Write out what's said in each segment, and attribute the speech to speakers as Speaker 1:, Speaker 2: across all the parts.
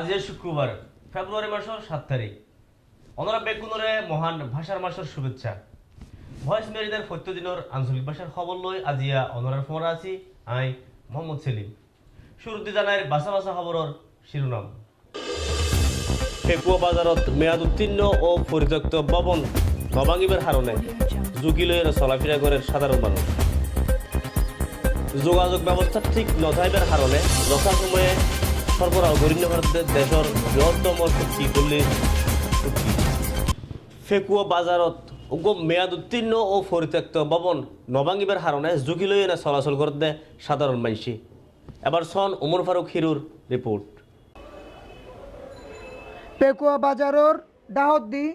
Speaker 1: আজি শুক্রবার, ফেব্রুয়ারি মাসের সাত তারিখ অনরা বেকুনরে মহান ভাষার মাসের শুভেচ্ছা। ভয়েস মেরিদের প্রত্যেকদিনের আঞ্চলিক ভাষার খবর লই আজিয়া অনরার ফোন আছি আই মোহাম্মদ সেলিম। শুরুতে জানাই বাসা বাসা খবরের শিরোনাম। ফেকুয়া বাজারত মেয়াদ উত্তীর্ণ ও পরিত্যক্ত ভবন নবাঙ্গিবের হারণে ঝুঁকি লইয়ের চলাফেরা করে সাধারণ মানুষ যোগাযোগ ব্যবস্থা ঠিক নথাইবার কারণে যথাসময়ে সরবরাহ ভারতের দেশের বৃহত্তম ফেকুয়া বাজারত উগ্র মেয়াদ উত্তীর্ণ ও পরিত্যক্ত ভবন নবাঙ্গিবার হারণে লই এনে চলাচল করতে সাধারণ মানুষই এবার সন উমর ফারুক হিরুর রিপোর্ট
Speaker 2: পেকুয়া বাজারর ডাহদ্দি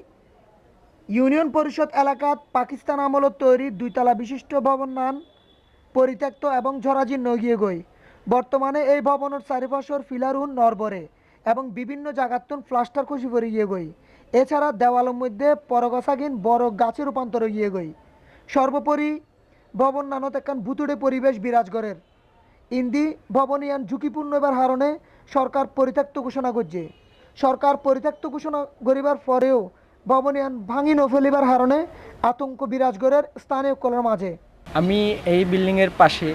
Speaker 2: ইউনিয়ন পরিষদ এলাকাত পাকিস্তান আমলত তৈরি দুইতলা বিশিষ্ট ভবন নান পরিত্যক্ত এবং ঝরাজীর্ণ গিয়ে গই বর্তমানে এই ভবনের চারিপাশর ফিলারুন নরবরে এবং বিভিন্ন জায়গাতন প্লাস্টার খুশি পড়ে গিয়ে গই। এছাড়া দেওয়ালের মধ্যে পরগসাগিন বড় গাছে রূপান্তর গিয়ে গই। সর্বোপরি ভবন নানত একখান ভুতুড়ে পরিবেশ বিরাজ করের। ইন্দি ভবনিয়ান ঝুঁকিপূর্ণ এবার হারণে সরকার পরিত্যক্ত ঘোষণা করছে। সরকার পরিত্যক্ত ঘোষণা করিবার পরেও ভবনিয়ান ভাঙি ন ফেলিবার হারণে আতঙ্ক বিরাজ করের স্থানীয় কলের মাঝে।
Speaker 3: আমি এই বিল্ডিংয়ের পাশে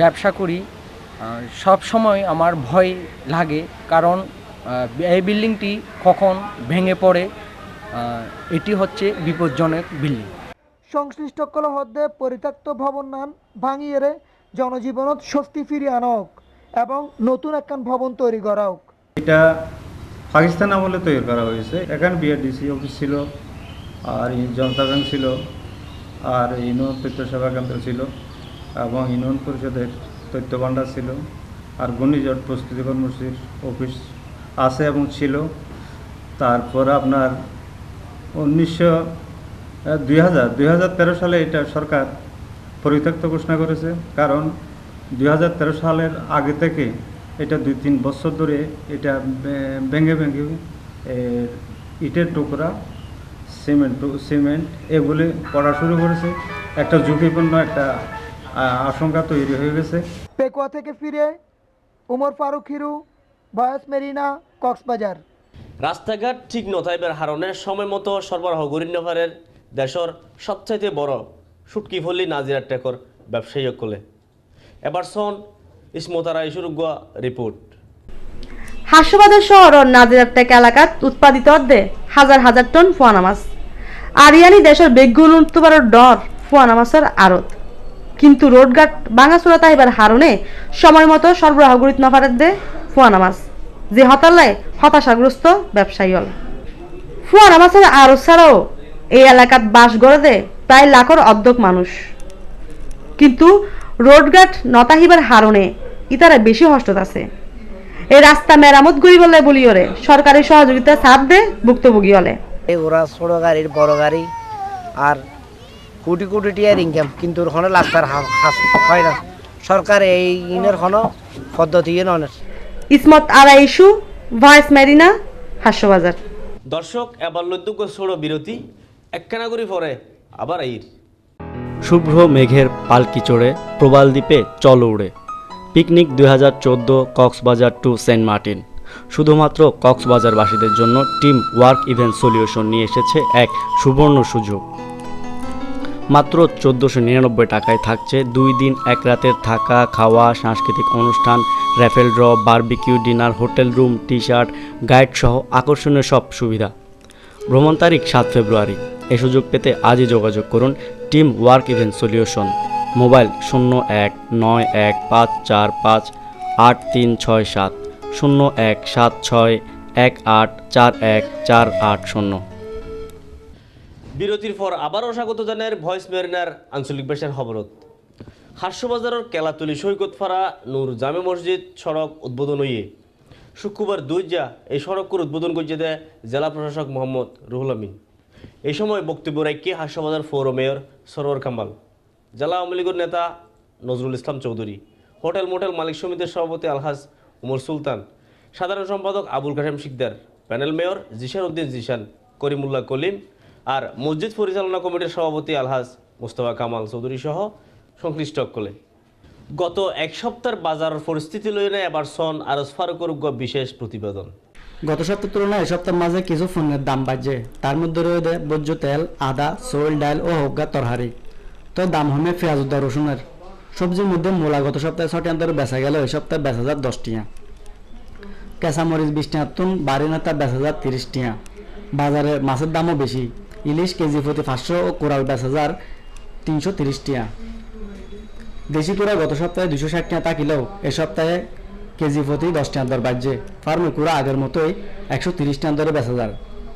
Speaker 3: ব্যবসা করি সব সময় আমার ভয় লাগে কারণ এই বিল্ডিংটি কখন ভেঙে পড়ে এটি হচ্ছে বিপজ্জনক বিল্ডিং।
Speaker 2: সংশ্লিষ্ট কল হদ্দে পরিত্যক্ত ভবন নান ভাঙিয়েরে জনজীবনত স্বস্তি ফিরিয়ে আনা হোক এবং নতুন একখান ভবন তৈরি করা হোক
Speaker 4: এটা পাকিস্তান আমলে তৈরি করা হয়েছে। এখানে বিআরডিসি অফিস ছিল আর জনতা ব্যাংক ছিল আর ইউনিয়ন তথ্য সেবা কেন্দ্র ছিল এবং ইউনিয়ন পরিষদের তথ্য ভাণ্ডার ছিল আর ঘূর্ণিঝড় প্রস্তুতি কর্মসূচির অফিস আছে এবং ছিল। তারপর আপনার উনিশশো দুই হাজার দুই হাজার তেরো সালে এটা সরকার পরিত্যক্ত ঘোষণা করেছে। কারণ দুই হাজার তেরো সালের আগে থেকে এটা দুই তিন বছর ধরে এটা ভেঙে ভেঙে ইটের টুকরা, সিমেন্ট সিমেন্ট এগুলি পড়া শুরু করেছে। একটা ঝুঁকিপূর্ণ একটা আশঙ্কা তৈরি হয়ে গেছে।
Speaker 2: পেকুয়া থেকে ফিরে উমর ফারুক হিরু বয়স মেরিনা কক্সবাজার।
Speaker 1: রাস্তাঘাট ঠিক নথাইবার হারণে সময় মতো সরবরাহ গরিন্নভারের দেশের সবচাইতে বড় সুটকি ফল্লি নাজিরার টেকর ব্যবসায়ী কলে এবার সন ইসমতারা ইসুরুগুয়া রিপোর্ট।
Speaker 5: হাস্যবাদের শহর ও নাজিরাট্টেক এলাকাত উৎপাদিত অর্ধে হাজার হাজার টন ফুয়ানা মাছ। আরিয়ানি দেশের বেগুন উঠতে ডর ফুয়ানা মাছের আড়ত। কিন্তু রোডঘাট বাঙাচুরা তাইবার হারণে সময় মতো সরবরাহ গুরিত নফারের দে ফুয়ানা মাছ যে হতালায় হতাশাগ্রস্ত ব্যবসায়ী ফুয়ানা মাছের আড়ত ছাড়াও এই এলাকাত বাস গড়ে প্রায় লাখর অর্ধক মানুষ। কিন্তু রোডঘাট নতাহিবার হারণে ইতারা বেশি হস্ত আছে। এই রাস্তা মেরামত করি বলে বলিওরে সরকারি সহযোগিতা চাপ দে ভুক্তভোগী হলে।
Speaker 6: ওরা ছোট গাড়ির, বড় গাড়ি, আর কোটি কোটি টিয়ার ইনকাম কিন্তু ওখানে রাস্তার হয় না। সরকার এই ইনের কোনো পদ্ধতি ননের
Speaker 5: Ismat Ara issue voice Marina হাস্যবাজার
Speaker 1: দর্শক এবার লদ্যুক ছোড় বিরতি। একখানা করি পরে আবার আইর।
Speaker 7: শুভ্র মেঘের পালকি চড়ে প্রবাল দ্বীপে চল উড়ে। পিকনিক দুই হাজার চোদ্দ কক্সবাজার টু সেন্ট মার্টিন। শুধুমাত্র কক্সবাজারবাসীদের জন্য টিম ওয়ার্ক ইভেন্ট সলিউশন নিয়ে এসেছে এক সুবর্ণ সুযোগ। মাত্র চোদ্দোশো নিরানব্বই টাকায় থাকছে দুই দিন, এক রাতের থাকা, খাওয়া, সাংস্কৃতিক অনুষ্ঠান, raffle draw, barbecue, dinner, hotel room T shirt guide সহ আকর্ষণীয় সব সুবিধা। ভ্রমণ তারিখ সাত ফেব্রুয়ারি। এ সুযোগ পেতে আজই যোগাযোগ করুন team work event solution. Mobile শূন্য এক নয় এক পাঁচ চার পাঁচ আট তিন ছয় সাত, শূন্য এক সাত ছয় এক আট চার এক চার আট শূন্য।
Speaker 1: বিরতির পর আবারও স্বাগত জানার ভয়েস মেরিনার আঞ্চলিক ভাষার খবরত। হাস্যবাজারের কেলাতুলি সৈকত ফাড়া নূর জামে মসজিদ সড়ক উদ্বোধন হইয়ে। শুক্রবার দুইজা এই সড়কের উদ্বোধন করছে দেয় জেলা প্রশাসক মোহাম্মদ রুহুল আমিন। এই সময় বক্তব্য রাখি হাস্যবাজার পৌর মেয়র সরোয়ার কামাল। জেলা আওয়ামী লীগের নেতা নজরুল ইসলাম চৌধুরী। হোটেল মোটেল মালিক সমিতির সভাপতি আলহাজ উমর সুলতান। সাধারণ সম্পাদক আবুল কাশেম শিকদার। প্যানেল মেয়র জিশান উদ্দিন জিশান, করিমুল্লাহ কলিম আর মসজিদ পরিচালনা কমিটির সভাপতি আলহাজ মুস্তফা কামাল চৌধুরী সহ সংশ্লিষ্ট সকলে। গত এক সপ্তাহের বাজারের পরিস্থিতি লইনে এবার সন আরস ফারুকর বিশেষ প্রতিবেদন।
Speaker 7: গত সপ্তাহের তুলনায় এই সপ্তাহের মাঝে কিছু পণ্যের দাম বাড়ছে। তার মধ্যে রয়েছে ভোজ্য তেল, আদা সোল ডাল ও হজ্ঞা তরহারি তো দাম হবে পেঁয়াজ উদ্দা রসুনের। সবজির মধ্যে মূলা গত সপ্তাহে ছটি আন্তর বেচা গেল, এই সপ্তাহে বেচা হাজার দশ টিয়া। কেঁচামরিচ বিশ টিয়া, তুন বাড়ি নেতা বেচ হাজার তিরিশ টিয়া। বাজারে মাছের দামও বেশি। ইলিশ কেজি প্রতি পাঁচশো ও কোরাল বেচ হাজার তিনশো তিরিশ টিয়া। দেশি কুড়া গত সপ্তাহে দুশো ষাট টাকা কিলো, এ সপ্তাহে কেজি প্রতি দশ টাকা দর বাড়ছে। ফার্মের কুড়া আগের মতোই একশো তিরিশ টাকা দরে বেচ হাজার।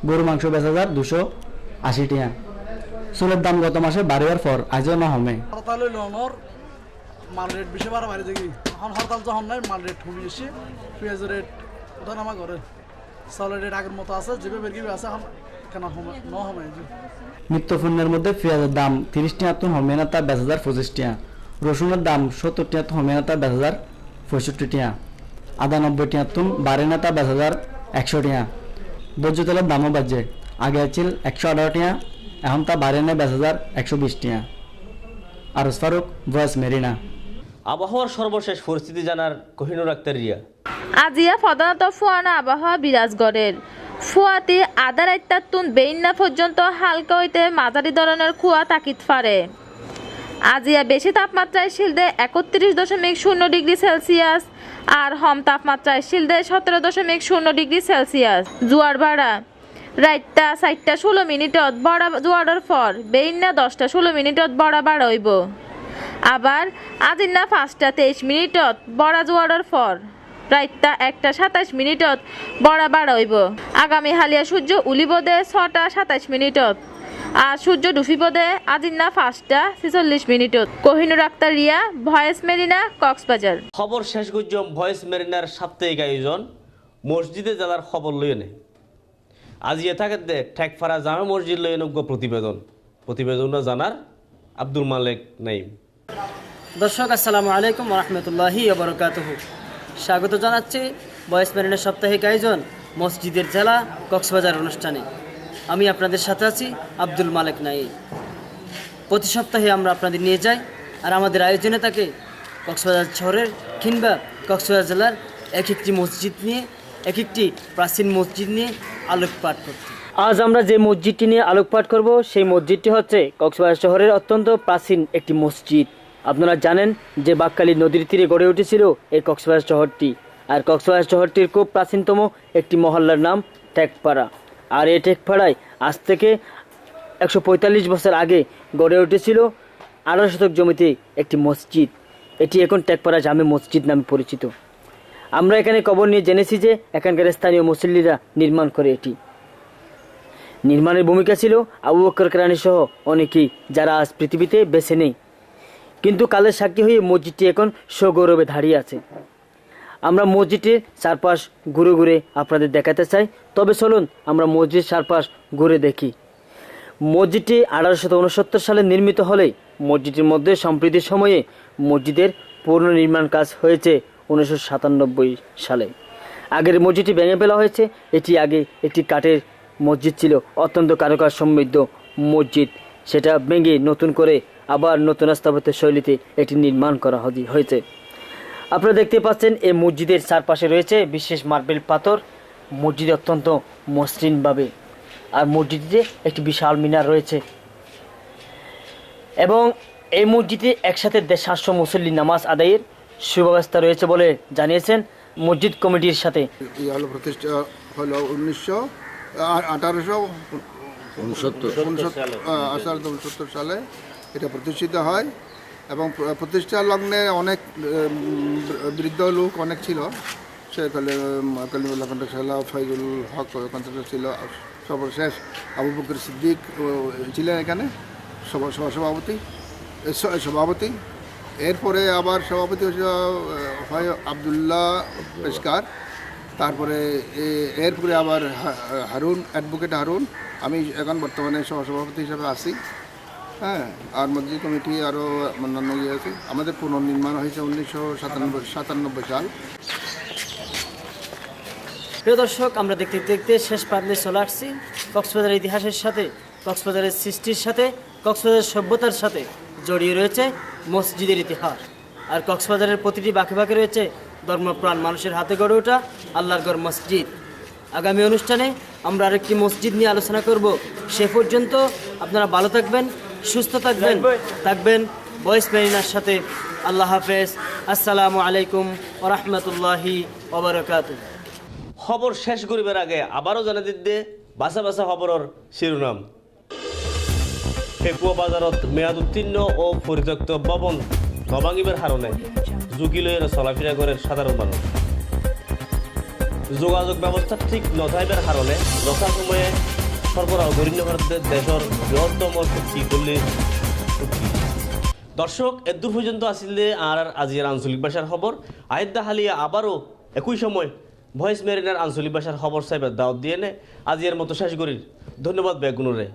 Speaker 7: গরুর মাংস বেচ হাজার দুশো আশি টাকা চুলের দাম গত মাসে বাড়িবার পর আজও না হমে
Speaker 8: হরতাল হইল অনর মাল রেট বেশি বাড়া বাইরে দেখি। এখন হরতাল যখন নাই, মাল রেট এসে পেঁয়াজের রেট ওঠানামা করে রেট আগের মতো আছে, যেভাবে আছে, এখন কেন হবে ন হবে
Speaker 7: নিত্য পণ্যের মধ্যে পেঁয়াজের দাম তিরিশ টাকা তুন হমে না তা বেচ হাজার পঁচিশ টাকা রসুনের দাম সত্তর টাকা তুন হমে না তা বেচ হাজার পঁয়ষট্টি টাকা আদা নব্বই টাকা তুন বাড়ে না তা বেচ হাজার একশো টাকা ভোজ্য তেলের দামও বাড়ছে। আগে ছিল একশো আঠারো টাকা এখন তা বাড়ে না বেচ হাজার একশো বিশ টাকা আরস ফারুক ভয়েস মেরিনা।
Speaker 1: আবহাওয়ার সর্বশেষ পরিস্থিতি জানার কোহিনুর আক্তার রিয়া।
Speaker 9: আজিয়া প্রধানত ফুয়ানা আবহাওয়া বিরাজগড়ের। ফুয়াতে আধা রাইতার তুন বেইন্না পর্যন্ত হালকা হইতে মাঝারি ধরনের কুয়া তাকিত পারে আজিয়া বেশি তাপমাত্রায় শিলদে একত্রিশ দশমিক শূন্য ডিগ্রি সেলসিয়াস আর হম তাপমাত্রায় শিলদে সতেরো দশমিক শূন্য ডিগ্রি সেলসিয়াস। জোয়ার ভাড়া রাইটটা চারটা ষোলো মিনিটত বড়া জোয়ারের পর বেইন্না দশটা ষোলো মিনিটত বড়া বাড়াইব। আবার আজিনা পাঁচটা তেইশ মিনিটত বড়া জোয়ারের পর রাইতটা একটা সাতাইশ মিনিটত বড়া বাড়াইব আগামী হালিয়া সূর্য উলিবদে ছটা সাতাইশ মিনিটত। আর সূর্য ডুফিবদে আজিনা পাঁচটা ছেচল্লিশ মিনিটত। Kohinoor Akter Riya voice Marina Cox's Bazar.
Speaker 1: খবর শেষ গুজম ভয়েস মেরিনার সাপ্তাহিক আয়োজন। মসজিদে জেলার খবর লইয়ে নে। আজিয়ে থাকে দে ঠেকফারা জামে মসজিদ লইয়ে নজ্ঞ প্রতিবেদন। প্রতিবেদনটা জানার আব্দুল মালেক নাইম
Speaker 10: দর্শক আসসালামু আলাইকুম রহমতুল্লাহি বরকাতহ। স্বাগত জানাচ্ছি বয়স মেরিনের সাপ্তাহিক আয়োজন মসজিদের জেলা কক্সবাজার অনুষ্ঠানে। আমি আপনাদের সাথে আছি আব্দুল মালেক নাই প্রতি সপ্তাহে আমরা আপনাদের নিয়ে যাই আর আমাদের আয়োজনে থাকে কক্সবাজার শহরের কিংবা কক্সবাজার জেলার এক একটি মসজিদ নিয়ে এক একটি প্রাচীন মসজিদ নিয়ে আলোকপাত করতে। আজ আমরা যে মসজিদটি নিয়ে আলোকপাত করব, সেই মসজিদটি হচ্ছে কক্সবাজার শহরের অত্যন্ত প্রাচীন একটি মসজিদ। আপনারা জানেন যে বাক্কালী নদীর তীরে গড়ে উঠেছিল এই কক্সবাজার শহরটি। আর কক্সবাজার শহরটির খুব প্রাচীনতম একটি মহল্লার নাম টেকপাড়া আর এই টেকপাড়ায় আজ থেকে একশো পঁয়তাল্লিশ বছর আগে গড়ে উঠেছিল আড়াই শতক জমিতে একটি মসজিদ। এটি এখন টেকপাড়া জামে মসজিদ নামে পরিচিত। আমরা এখানে কবর নিয়ে জেনেছি যে এখানকার স্থানীয় মুসল্লিরা নির্মাণ করে এটি। নির্মাণের ভূমিকা ছিল আবু বকর কেরানি সহ অনেকেই, যারা আজ পৃথিবীতে বেছে নেই। কিন্তু কালের সাক্ষী হয়ে মসজিদটি এখন সগৌরবে দাঁড়িয়ে আছে। আমরা মসজিদটির চারপাশ ঘুরে ঘুরে আপনাদের দেখাতে চাই। তবে চলুন আমরা মসজিদ চারপাশ ঘুরে দেখি। মসজিদটি আঠারোশো উনসত্তর সালে নির্মিত হলে মসজিদটির মধ্যে সম্প্রীতির সময়ে মসজিদের পুনর্নির্মাণ কাজ হয়েছে উনিশশো সাতানব্বই সালে। আগের মসজিদটি ভেঙে ফেলা হয়েছে। এটি আগে একটি কাঠের মসজিদ ছিল, অত্যন্ত কারুকাজ সমৃদ্ধ মসজিদ। সেটা ভেঙে নতুন করে আবার নতুন স্থাপত্য শৈলীতে এটি নির্মাণ করা হয়েছে। আপনারা দেখতে পাচ্ছেন এই মসজিদের চারপাশে রয়েছে বিশেষ মার্বেল পাথর। মসজিদ অত্যন্ত মসৃণভাবে। আর মসজিদে একটি বিশাল মিনার রয়েছে। এবং এই মসজিদে একসাথে দেড় সাতশো মুসল্লি নামাজ আদায়ের সুব্যবস্থা রয়েছে বলে জানিয়েছেন মসজিদ কমিটির সাথে।
Speaker 11: হলো প্রতিষ্ঠা হলো উনিশশো আঠারোশো আঠারোশো উনসত্তর সালে। এটা প্রতিষ্ঠিত হয় এবং প্র- প্রতিষ্ঠা লগ্নে অনেক বৃদ্ধ লোক অনেক ছিল। সে কালে কালিমুল্লাহ কন্ট্রাক্টার ফয়জুল হক কন্ট্রাক্টার ছিল। সর্বশেষ আবু বকর সিদ্দিক ছিলেন এখানে সভা সভা- সভাপতি সভাপতি। এরপরে আবার সভাপতি হয় আবদুল্লাহ পেশকার। তারপরে এ- এরপরে আবার হারুন অ্যাডভোকেট হারুন। আমি এখন বর্তমানে সহসভাপতি হিসাবে আছি। হ্যাঁ আর মসজিদ কমিটি আরও অন্যান্য ইয়ে আছে। আমাদের পুনর্নির্মাণ হয়েছে উনিশশো সাতানব্বই সাতানব্বই সাল।
Speaker 10: প্রিয় দর্শক, আমরা দেখতে দেখতে শেষ প্রান্তে চলে আসছি। কক্সবাজারের ইতিহাসের সাথে, কক্সবাজারের সৃষ্টির সাথে, কক্সবাজারের সভ্যতার সাথে জড়িয়ে রয়েছে মসজিদের ইতিহাস। আর কক্সবাজারের প্রতিটি বাঁকে বাঁকে রয়েছে ধর্মপ্রাণ মানুষের হাতে গড়ে ওঠা আল্লাহর গড় মসজিদ। আগামী অনুষ্ঠানে আমরা আরেকটি মসজিদ নিয়ে আলোচনা করব। সে পর্যন্ত আপনারা ভালো থাকবেন সুস্থ থাকবেন থাকবেন। বয়েস মেরিনার সাথে আল্লাহ হাফেজ। আসসালামু আলাইকুম ওরহমতুল্লাহি ওবরাকাতু
Speaker 1: খবর শেষ করিবার আগে আবারও জানা দিতে বাসা বাসা খবরের শিরোনাম। ফেকুয়া বাজারত মেয়াদ উত্তীর্ণ ও পরিত্যক্ত ভবন নবাঙ্গিবের হারণে ঝুঁকি লইয়ের চলাফেরা করে সাধারণ মানুষ। যোগাযোগ ব্যবস্থা ঠিক নথাইবার কারণে যথা সময়ে সরবরাহ গরিন্দ ভারতের দেশের বৃহত্তম শক্তি করলে দর্শক এদূর পর্যন্ত আসলে আর আজির আঞ্চলিক ভাষার খবর। আয়দ্দা হালিয়া আবারও একই সময় ভয়েস মেরিনার আঞ্চলিক ভাষার খবর সাহেবের দাওয়াত দিয়ে নে। আজিয়ার মতো শেষ করি। ধন্যবাদ বেগুনুরে।